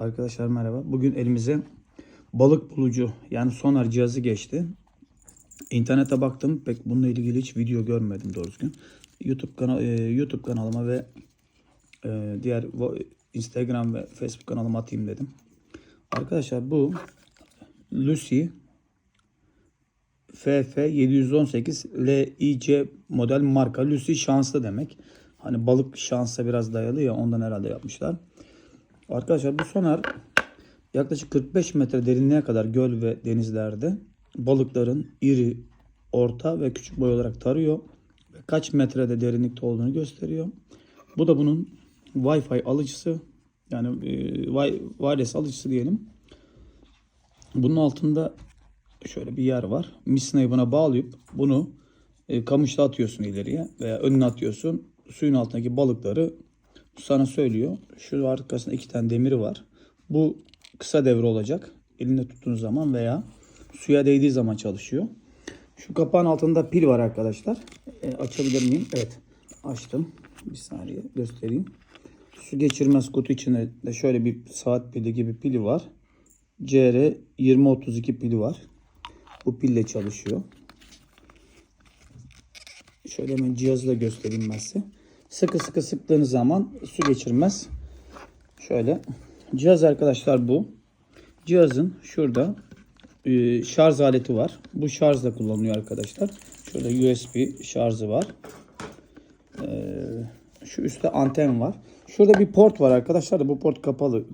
Arkadaşlar merhaba. Bugün elimize balık bulucu yani sonar cihazı geçti. İnternete baktım. Pek bununla ilgili hiç video görmedim doğru düzgün. YouTube kanal e, YouTube kanalıma ve e, diğer Instagram ve Facebook kanalıma atayım dedim. Arkadaşlar bu Lucy FF718 LIC model marka Lucy şanslı demek. Hani balık şansa biraz dayalı ya ondan herhalde yapmışlar. Arkadaşlar bu sonar yaklaşık 45 metre derinliğe kadar göl ve denizlerde balıkların iri, orta ve küçük boy olarak tarıyor. Ve kaç metrede derinlikte olduğunu gösteriyor. Bu da bunun Wi-Fi alıcısı. Yani e, wi- wireless alıcısı diyelim. Bunun altında şöyle bir yer var. Misinayı buna bağlayıp bunu e, kamışla atıyorsun ileriye veya önüne atıyorsun. Suyun altındaki balıkları sana söylüyor. Şu arkasında iki tane demiri var. Bu kısa devre olacak. Elinde tuttuğunuz zaman veya suya değdiği zaman çalışıyor. Şu kapağın altında pil var arkadaşlar. E, açabilir miyim? Evet. Açtım. Bir saniye göstereyim. Su geçirmez kutu içinde de şöyle bir saat pili gibi pili var. CR 2032 pili var. Bu pille çalışıyor. Şöyle hemen cihazı da göstereyim ben size. Sıkı sıkı sıktığınız zaman su geçirmez. Şöyle. Cihaz arkadaşlar bu. Cihazın şurada e, şarj aleti var. Bu şarjla kullanılıyor arkadaşlar. Şurada USB şarjı var. E, şu üstte anten var. Şurada bir port var arkadaşlar da bu port kapalı.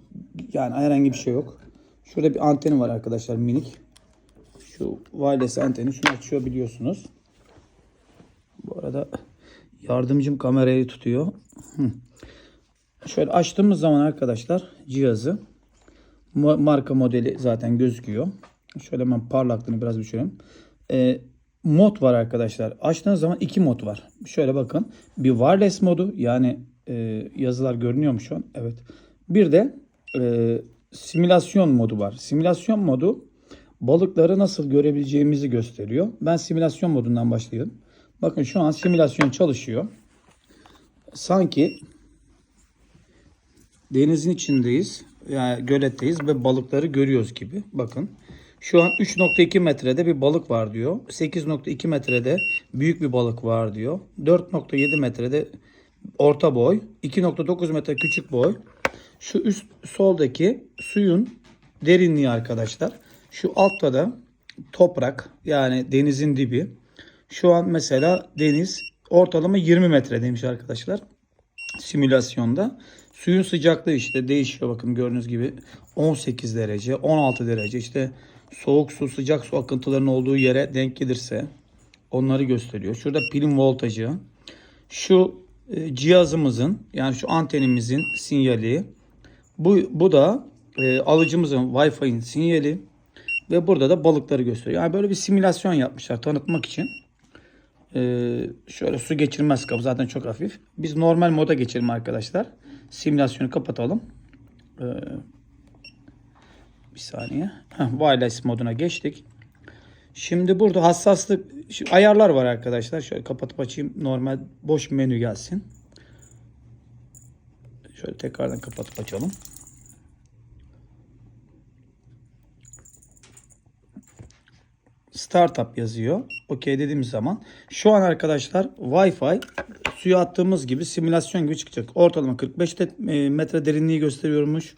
Yani herhangi bir şey yok. Şurada bir anteni var arkadaşlar minik. Şu wireless anteni şunu açıyor biliyorsunuz. Bu arada yardımcım kamerayı tutuyor. Şöyle açtığımız zaman arkadaşlar cihazı ma- marka modeli zaten gözüküyor. Şöyle hemen parlaklığını biraz düşürelim. Ee, mod var arkadaşlar. Açtığınız zaman iki mod var. Şöyle bakın. Bir wireless modu yani e, yazılar görünüyor mu şu an? Evet. Bir de e, simülasyon modu var. Simülasyon modu balıkları nasıl görebileceğimizi gösteriyor. Ben simülasyon modundan başlayayım. Bakın şu an simülasyon çalışıyor. Sanki denizin içindeyiz. Yani göletteyiz ve balıkları görüyoruz gibi. Bakın. Şu an 3.2 metrede bir balık var diyor. 8.2 metrede büyük bir balık var diyor. 4.7 metrede orta boy. 2.9 metre küçük boy. Şu üst soldaki suyun derinliği arkadaşlar. Şu altta da toprak yani denizin dibi. Şu an mesela deniz ortalama 20 metre demiş arkadaşlar. Simülasyonda. Suyun sıcaklığı işte değişiyor bakın gördüğünüz gibi 18 derece 16 derece işte soğuk su sıcak su akıntılarının olduğu yere denk gelirse onları gösteriyor. Şurada pilin voltajı. Şu e, cihazımızın yani şu antenimizin sinyali. Bu, bu da e, alıcımızın Wi-Fi'nin sinyali. Ve burada da balıkları gösteriyor. Yani böyle bir simülasyon yapmışlar tanıtmak için. Ee, şöyle su geçirmez kapı zaten çok hafif. Biz normal moda geçelim arkadaşlar. Simülasyonu kapatalım. Ee, bir saniye. Wireless moduna geçtik. Şimdi burada hassaslık şu ayarlar var arkadaşlar. Şöyle kapatıp açayım. Normal boş menü gelsin. Şöyle tekrardan kapatıp açalım. Startup yazıyor. Okey dediğimiz zaman şu an arkadaşlar Wi-Fi suya attığımız gibi simülasyon gibi çıkacak. Ortalama 45 de- e, metre derinliği gösteriyormuş.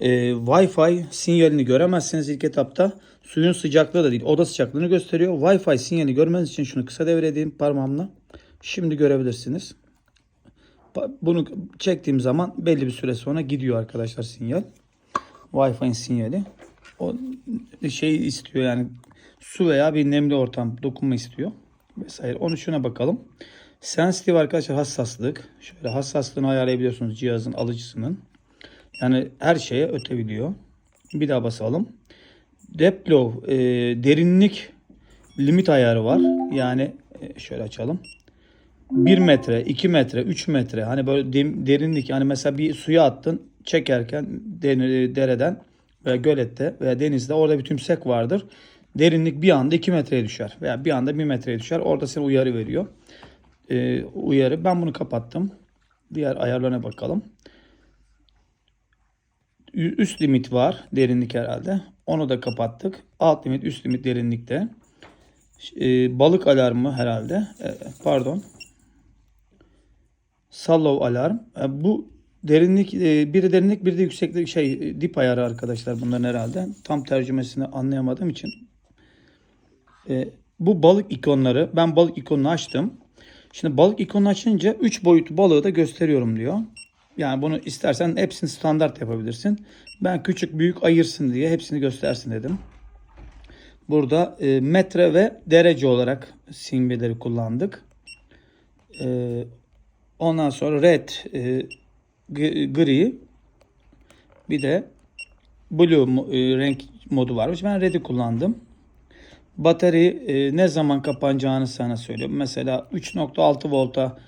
E, Wi-Fi sinyalini göremezsiniz ilk etapta. Suyun sıcaklığı da değil oda sıcaklığını gösteriyor. Wi-Fi sinyalini görmeniz için şunu kısa devre edeyim parmağımla. Şimdi görebilirsiniz. Bunu çektiğim zaman belli bir süre sonra gidiyor arkadaşlar sinyal. Wi-Fi'nin sinyali. O şey istiyor yani su veya bir nemli ortam dokunma istiyor vesaire. Onu şuna bakalım. Sensitive arkadaşlar hassaslık. Şöyle hassaslığını ayarlayabiliyorsunuz cihazın alıcısının. Yani her şeye ötebiliyor. Bir daha basalım. Depth low, e, derinlik limit ayarı var. Yani e, şöyle açalım. 1 metre, 2 metre, 3 metre hani böyle derinlik yani mesela bir suya attın çekerken den- dereden veya gölette veya denizde orada bir tümsek vardır. Derinlik bir anda 2 metreye düşer veya bir anda 1 metreye düşer. Orada size uyarı veriyor. Ee, uyarı. Ben bunu kapattım. Diğer ayarlarına bakalım. üst limit var. Derinlik herhalde. Onu da kapattık. Alt limit, üst limit derinlikte. Ee, balık alarmı herhalde. Ee, pardon. Sallow alarm. Ee, bu derinlik e, biri derinlik biri de yükseklik şey dip ayarı arkadaşlar bunların herhalde. Tam tercümesini anlayamadığım için. Ee, bu balık ikonları ben balık ikonunu açtım. Şimdi balık ikonunu açınca 3 boyutlu balığı da gösteriyorum diyor. Yani bunu istersen hepsini standart yapabilirsin. Ben küçük büyük ayırsın diye hepsini göstersin dedim. Burada e, metre ve derece olarak simgeleri kullandık. E, ondan sonra red, e, gri, bir de blue e, renk modu varmış. Ben red'i kullandım. Batarya e, ne zaman kapanacağını sana söylüyor. Mesela 3.6 volta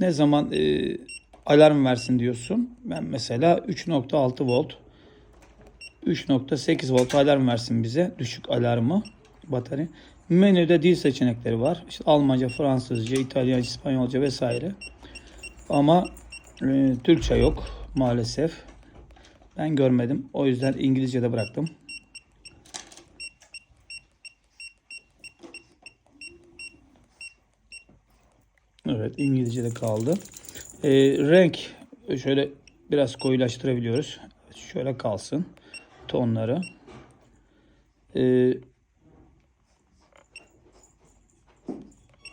ne zaman e, alarm versin diyorsun. Ben mesela 3.6 volt 3.8 volt alarm versin bize. Düşük alarmı batarya. Menüde dil seçenekleri var. İşte Almanca, Fransızca, İtalyanca, İspanyolca vesaire. Ama e, Türkçe yok maalesef. Ben görmedim. O yüzden İngilizce'de bıraktım. Evet İngilizce'de kaldı. Ee, renk şöyle biraz koyulaştırabiliyoruz. Şöyle kalsın tonları.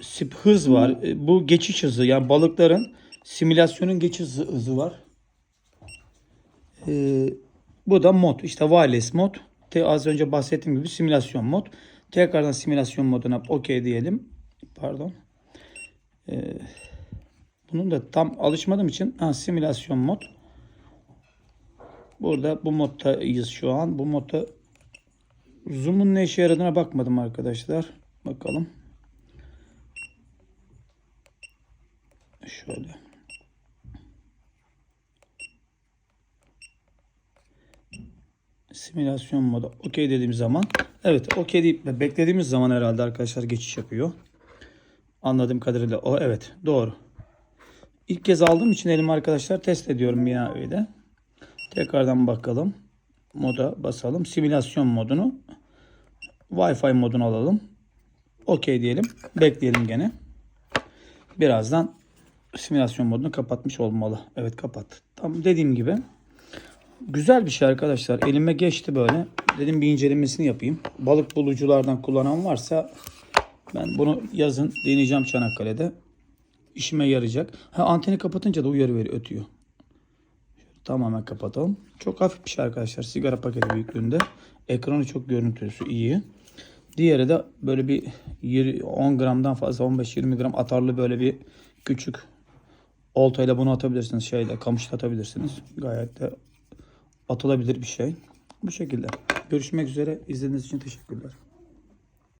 Sip hız var. Ee, Bu geçiş hızı yani balıkların simülasyonun geçiş hızı, var. Ee, bu da mod. İşte wireless mod. Te, az önce bahsettiğim gibi simülasyon mod. Tekrardan simülasyon moduna OK diyelim. Pardon. Ee, bunun da tam alışmadığım için ha, simülasyon mod. Burada bu moddayız şu an. Bu modda zoom'un ne işe yaradığına bakmadım arkadaşlar. Bakalım. Şöyle. Simülasyon modu. OK dediğim zaman. Evet OK deyip beklediğimiz zaman herhalde arkadaşlar geçiş yapıyor. Anladığım kadarıyla o evet doğru. İlk kez aldığım için elim arkadaşlar test ediyorum yine öyle. Tekrardan bakalım. Moda basalım. Simülasyon modunu Wi-Fi modunu alalım. OK diyelim. Bekleyelim gene. Birazdan simülasyon modunu kapatmış olmalı. Evet kapat. Tam dediğim gibi güzel bir şey arkadaşlar. Elime geçti böyle. Dedim bir incelemesini yapayım. Balık buluculardan kullanan varsa ben bunu yazın deneyeceğim Çanakkale'de. İşime yarayacak. Ha anteni kapatınca da uyarı veriyor, ötüyor. Şöyle tamamen kapatalım. Çok hafif bir şey arkadaşlar. Sigara paketi büyüklüğünde. Ekranı çok görüntüsü iyi. Diğeri de böyle bir 20 10 gramdan fazla 15-20 gram atarlı böyle bir küçük oltayla bunu atabilirsiniz. Şeyle kamışla atabilirsiniz. Gayet de atılabilir bir şey. Bu şekilde. Görüşmek üzere. İzlediğiniz için teşekkürler.